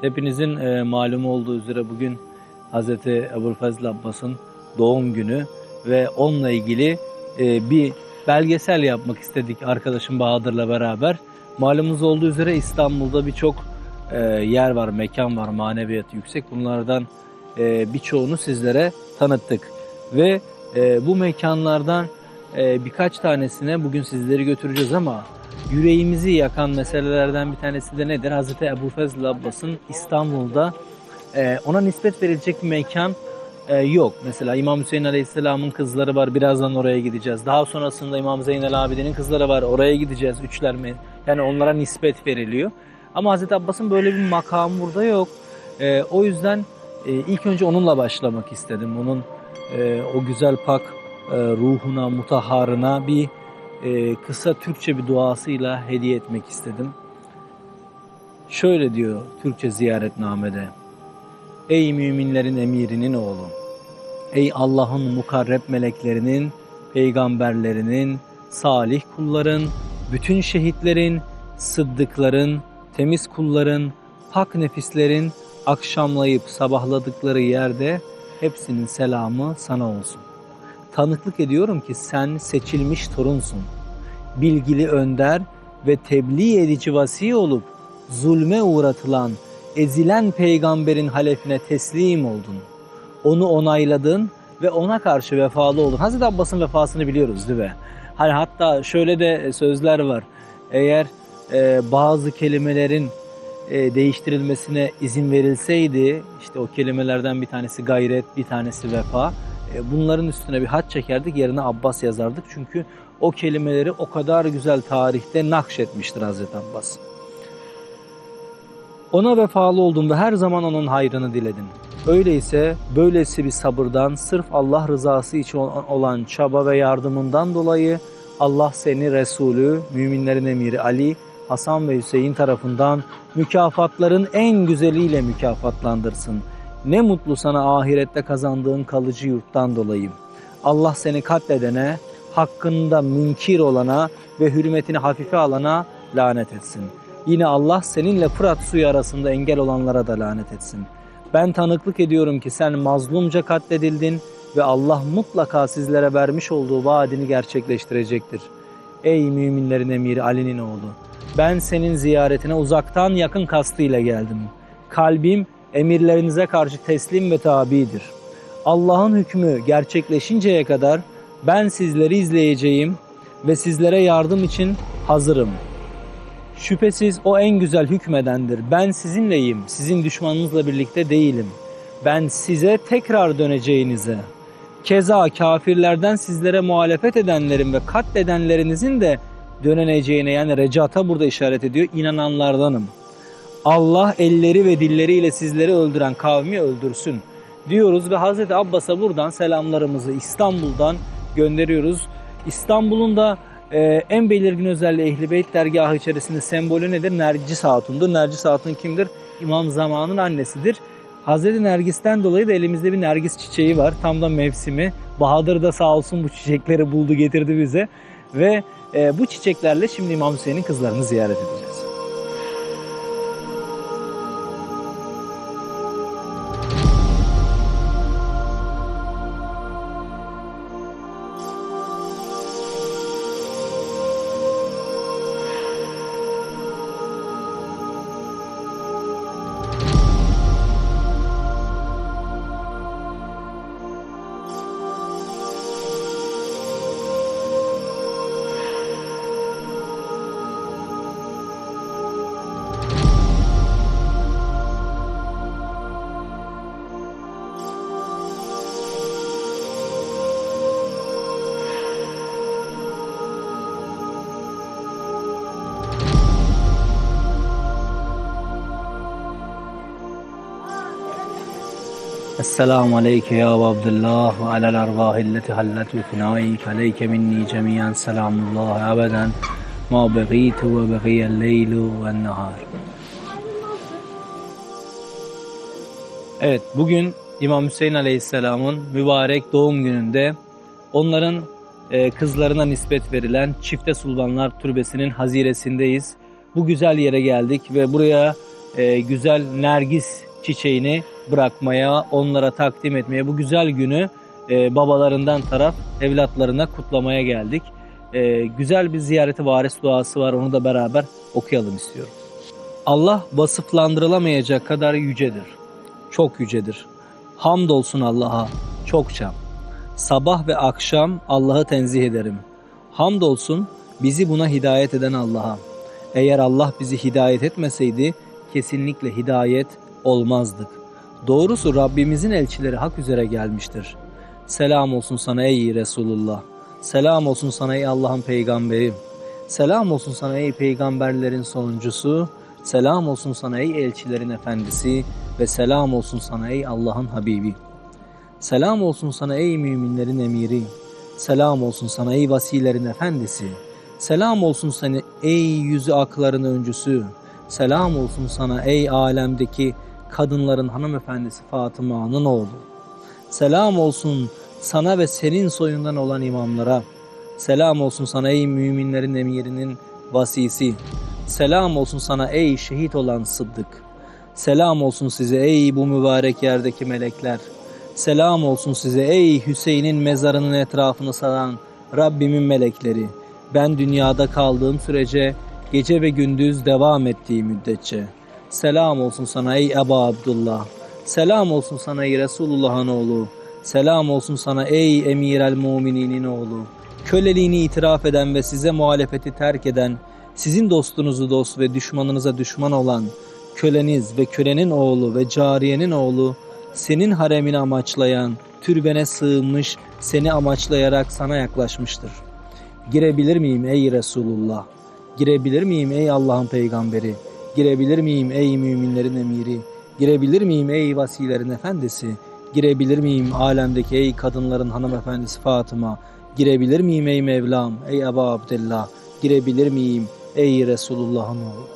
Hepinizin e, malumu olduğu üzere bugün Hz. Ebu'l-Fazl Abbas'ın doğum günü ve onunla ilgili e, bir belgesel yapmak istedik arkadaşım Bahadır'la beraber. Malumunuz olduğu üzere İstanbul'da birçok e, yer var, mekan var, maneviyatı yüksek. Bunlardan e, birçoğunu sizlere tanıttık. Ve e, bu mekanlardan e, birkaç tanesine bugün sizleri götüreceğiz ama yüreğimizi yakan meselelerden bir tanesi de nedir? Hazreti Ebu Fezl Abbas'ın İstanbul'da e, ona nispet verilecek bir mekan e, yok. Mesela İmam Hüseyin Aleyhisselam'ın kızları var. Birazdan oraya gideceğiz. Daha sonrasında İmam Zeynel Abidi'nin kızları var. Oraya gideceğiz. Üçler mi? Yani onlara nispet veriliyor. Ama Hazreti Abbas'ın böyle bir makamı burada yok. E, o yüzden e, ilk önce onunla başlamak istedim. Onun e, o güzel pak e, ruhuna, mutaharına bir e, kısa Türkçe bir duasıyla hediye etmek istedim. Şöyle diyor Türkçe ziyaretnamede. Ey müminlerin emirinin oğlu. Ey Allah'ın mukarreb meleklerinin, peygamberlerinin, salih kulların, bütün şehitlerin, sıddıkların, temiz kulların, pak nefislerin akşamlayıp sabahladıkları yerde hepsinin selamı sana olsun. Tanıklık ediyorum ki sen seçilmiş torunsun. Bilgili önder ve tebliğ edici vasi olup zulme uğratılan, ezilen peygamberin halefine teslim oldun. Onu onayladın ve ona karşı vefalı oldun. Hazreti Abbas'ın vefasını biliyoruz değil mi? Hani hatta şöyle de sözler var. Eğer e, bazı kelimelerin e, değiştirilmesine izin verilseydi, işte o kelimelerden bir tanesi gayret, bir tanesi vefa. E, bunların üstüne bir hat çekerdik, yerine Abbas yazardık. Çünkü o kelimeleri o kadar güzel tarihte nakşetmiştir Hazreti Abbas. Ona vefalı ve her zaman onun hayrını diledim. Öyleyse böylesi bir sabırdan sırf Allah rızası için olan çaba ve yardımından dolayı Allah seni Resulü, müminlerin emiri Ali, Hasan ve Hüseyin tarafından mükafatların en güzeliyle mükafatlandırsın. Ne mutlu sana ahirette kazandığın kalıcı yurttan dolayı. Allah seni katledene, hakkında münkir olana ve hürmetini hafife alana lanet etsin. Yine Allah seninle Fırat suyu arasında engel olanlara da lanet etsin. Ben tanıklık ediyorum ki sen mazlumca katledildin ve Allah mutlaka sizlere vermiş olduğu vaadini gerçekleştirecektir. Ey müminlerin emiri Ali'nin oğlu! Ben senin ziyaretine uzaktan yakın kastıyla geldim. Kalbim emirlerinize karşı teslim ve tabidir. Allah'ın hükmü gerçekleşinceye kadar ben sizleri izleyeceğim ve sizlere yardım için hazırım. Şüphesiz o en güzel hükmedendir. Ben sizinleyim, sizin düşmanınızla birlikte değilim. Ben size tekrar döneceğinize, keza kafirlerden sizlere muhalefet edenlerin ve katledenlerinizin de döneneceğine yani recata burada işaret ediyor. inananlardanım. Allah elleri ve dilleriyle sizleri öldüren kavmi öldürsün diyoruz ve Hazreti Abbas'a buradan selamlarımızı İstanbul'dan gönderiyoruz. İstanbul'un da e, en belirgin özelliği Ehl-i Beyt dergahı içerisinde sembolü nedir? Nercis Hatun'dur. Nercis Hatun kimdir? İmam Zaman'ın annesidir. Hazreti Nergis'ten dolayı da elimizde bir Nergis çiçeği var. Tam da mevsimi. Bahadır da sağ olsun bu çiçekleri buldu getirdi bize. Ve e, bu çiçeklerle şimdi İmam Hüseyin'in kızlarını ziyaret edeceğiz. السلام عليك يا أبا عبد الله وعلى الأرواح التي حلت بفنائك عليك مني جميعا سلام الله أبدا ما بغيت وبغي الليل والنهار Evet bugün İmam Hüseyin Aleyhisselam'ın mübarek doğum gününde onların e, kızlarına nispet verilen Çifte Sultanlar Türbesi'nin haziresindeyiz. Bu güzel yere geldik ve buraya e, güzel nergis çiçeğini bırakmaya, onlara takdim etmeye, bu güzel günü e, babalarından taraf evlatlarına kutlamaya geldik. E, güzel bir ziyareti varis duası var, onu da beraber okuyalım istiyorum. Allah vasıflandırılamayacak kadar yücedir. Çok yücedir. Hamdolsun Allah'a çokça. Sabah ve akşam Allah'ı tenzih ederim. Hamdolsun bizi buna hidayet eden Allah'a. Eğer Allah bizi hidayet etmeseydi kesinlikle hidayet olmazdık. Doğrusu Rabbimizin elçileri hak üzere gelmiştir. Selam olsun sana ey Resulullah. Selam olsun sana ey Allah'ın peygamberi. Selam olsun sana ey peygamberlerin sonuncusu. Selam olsun sana ey elçilerin efendisi ve selam olsun sana ey Allah'ın habibi. Selam olsun sana ey müminlerin emiri. Selam olsun sana ey vasilerin efendisi. Selam olsun sana ey yüzü akların öncüsü. Selam olsun sana ey alemdeki kadınların hanımefendisi Fatıma'nın oğlu. Selam olsun sana ve senin soyundan olan imamlara. Selam olsun sana ey müminlerin emirinin vasisi. Selam olsun sana ey şehit olan Sıddık. Selam olsun size ey bu mübarek yerdeki melekler. Selam olsun size ey Hüseyin'in mezarının etrafını saran Rabbimin melekleri. Ben dünyada kaldığım sürece gece ve gündüz devam ettiği müddetçe. Selam olsun sana ey Eba Abdullah. Selam olsun sana ey Resulullah'ın oğlu. Selam olsun sana ey Emir el Mumininin oğlu. Köleliğini itiraf eden ve size muhalefeti terk eden, sizin dostunuzu dost ve düşmanınıza düşman olan, köleniz ve kölenin oğlu ve cariyenin oğlu, senin haremini amaçlayan, türbene sığınmış, seni amaçlayarak sana yaklaşmıştır. Girebilir miyim ey Resulullah? Girebilir miyim ey Allah'ın peygamberi? Girebilir miyim ey müminlerin emiri? Girebilir miyim ey vasilerin efendisi? Girebilir miyim alemdeki ey kadınların hanımefendisi Fatıma? Girebilir miyim ey Mevlam, ey Eba Abdillah? Girebilir miyim ey Resulullah'ın oğlu?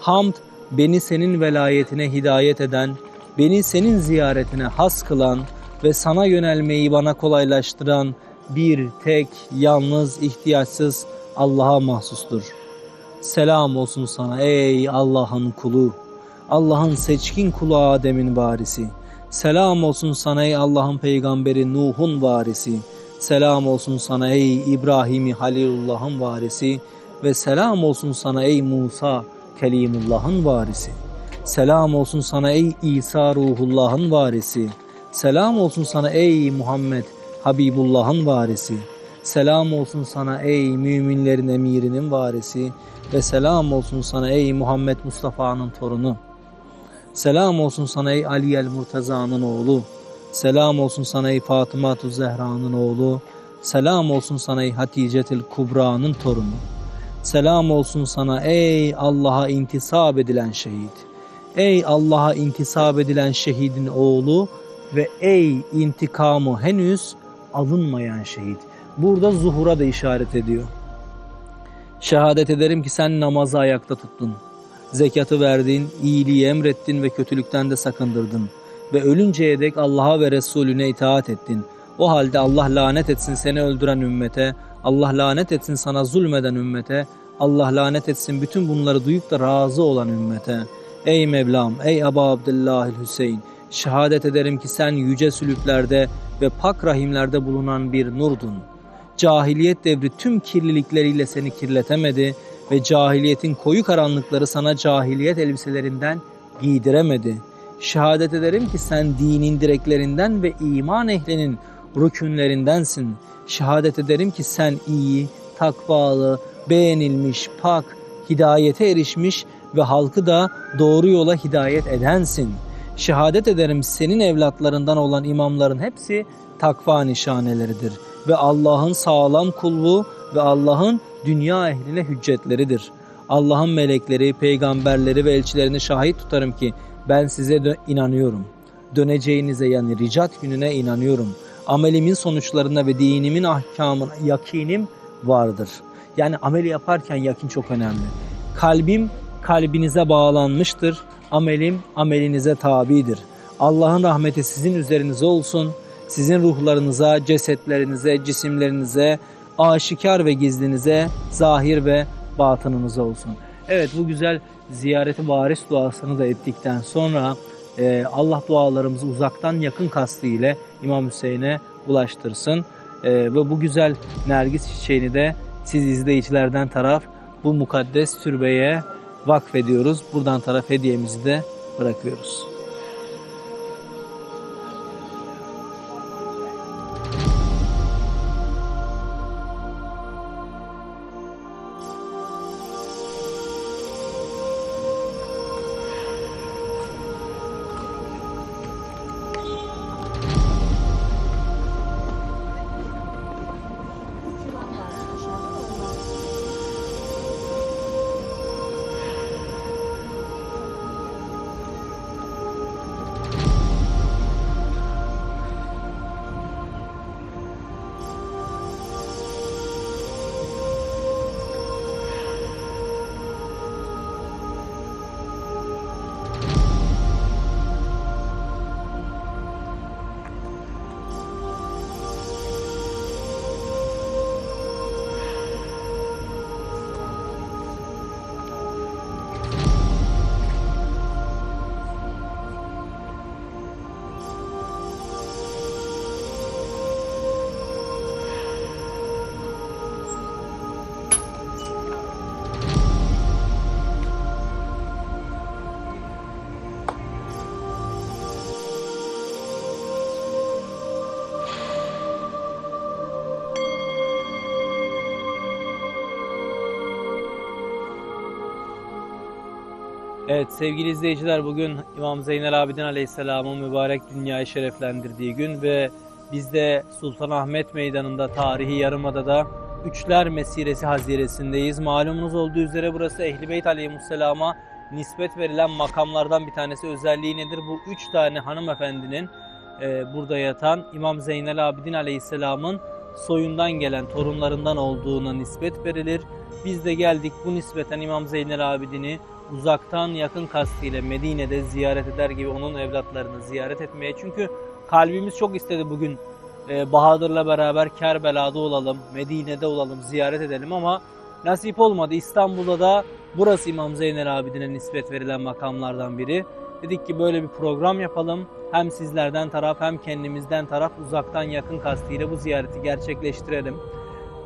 Hamd beni senin velayetine hidayet eden, beni senin ziyaretine has kılan ve sana yönelmeyi bana kolaylaştıran bir tek, yalnız, ihtiyaçsız Allah'a mahsustur. Selam olsun sana ey Allah'ın kulu, Allah'ın seçkin kulu Adem'in varisi. Selam olsun sana ey Allah'ın peygamberi Nuh'un varisi. Selam olsun sana ey İbrahim'i Halilullah'ın varisi. Ve selam olsun sana ey Musa Kelimullah'ın varisi. Selam olsun sana ey İsa Ruhullah'ın varisi. Selam olsun sana ey Muhammed Habibullah'ın varisi. Selam olsun sana ey müminlerin emirinin varisi ve selam olsun sana ey Muhammed Mustafa'nın torunu. Selam olsun sana ey Ali el Murtaza'nın oğlu. Selam olsun sana ey Fatıma Zehra'nın oğlu. Selam olsun sana ey Haticetil Kubra'nın torunu. Selam olsun sana ey Allah'a intisap edilen şehit. Ey Allah'a intisap edilen şehidin oğlu ve ey intikamı henüz alınmayan şehit. Burada zuhura da işaret ediyor. Şehadet ederim ki sen namazı ayakta tuttun. Zekatı verdin, iyiliği emrettin ve kötülükten de sakındırdın. Ve ölünceye dek Allah'a ve Resulüne itaat ettin. O halde Allah lanet etsin seni öldüren ümmete, Allah lanet etsin sana zulmeden ümmete, Allah lanet etsin bütün bunları duyup da razı olan ümmete. Ey Mevlam, ey Aba Abdillahil Hüseyin, şehadet ederim ki sen yüce sülüklerde ve pak rahimlerde bulunan bir nurdun. Cahiliyet devri tüm kirlilikleriyle seni kirletemedi ve cahiliyetin koyu karanlıkları sana cahiliyet elbiselerinden giydiremedi. Şehadet ederim ki sen dinin direklerinden ve iman ehlinin rükünlerindensin. Şehadet ederim ki sen iyi, takvalı, beğenilmiş, pak, hidayete erişmiş ve halkı da doğru yola hidayet edensin. Şehadet ederim senin evlatlarından olan imamların hepsi takva nişaneleridir ve Allah'ın sağlam kulluğu ve Allah'ın dünya ehline hüccetleridir. Allah'ın melekleri, peygamberleri ve elçilerini şahit tutarım ki ben size dö- inanıyorum. Döneceğinize yani ricat gününe inanıyorum. Amelimin sonuçlarına ve dinimin ahkamına yakinim vardır. Yani ameli yaparken yakin çok önemli. Kalbim kalbinize bağlanmıştır. Amelim amelinize tabidir. Allah'ın rahmeti sizin üzerinize olsun. Sizin ruhlarınıza, cesetlerinize, cisimlerinize, aşikar ve gizlinize, zahir ve batınınıza olsun. Evet bu güzel ziyareti varis duasını da ettikten sonra e, Allah dualarımızı uzaktan yakın kastı ile İmam Hüseyin'e ulaştırsın. E, ve bu güzel nergis çiçeğini de siz izleyicilerden taraf bu mukaddes türbeye vakfediyoruz. Buradan taraf hediyemizi de bırakıyoruz. Evet sevgili izleyiciler bugün İmam Zeynel Abidin Aleyhisselam'ın mübarek dünyayı şereflendirdiği gün ve biz de Sultanahmet Meydanı'nda tarihi Yarımada'da Üçler Mesiresi haziresindeyiz. Malumunuz olduğu üzere burası Ehl-i Beyt Aleyhisselam'a nispet verilen makamlardan bir tanesi. Özelliği nedir? Bu üç tane hanımefendinin e, burada yatan İmam Zeynel Abidin Aleyhisselam'ın soyundan gelen torunlarından olduğuna nispet verilir. Biz de geldik bu nispeten İmam Zeynel Abidin'i uzaktan yakın kastıyla Medine'de ziyaret eder gibi onun evlatlarını ziyaret etmeye. Çünkü kalbimiz çok istedi bugün e, Bahadır'la beraber Kerbela'da olalım, Medine'de olalım, ziyaret edelim ama nasip olmadı. İstanbul'da da burası İmam Zeynel Abidin'e nispet verilen makamlardan biri. Dedik ki böyle bir program yapalım. Hem sizlerden taraf hem kendimizden taraf uzaktan yakın kastıyla bu ziyareti gerçekleştirelim.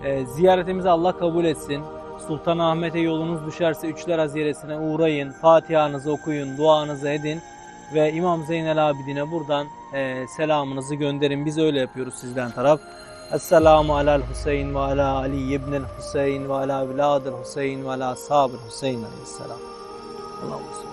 E, ziyaretimizi Allah kabul etsin. Sultanahmet'e yolunuz düşerse Üçler Haziresine uğrayın, Fatiha'nızı okuyun, duanızı edin ve İmam Zeynel Abidin'e buradan e, selamınızı gönderin. Biz öyle yapıyoruz sizden taraf. Esselamu alel Hüseyin ve ala Ali ibnel Hüseyin ve ala evladil Hüseyin ve ala ashabil Hüseyin aleyhisselam. Allah'ım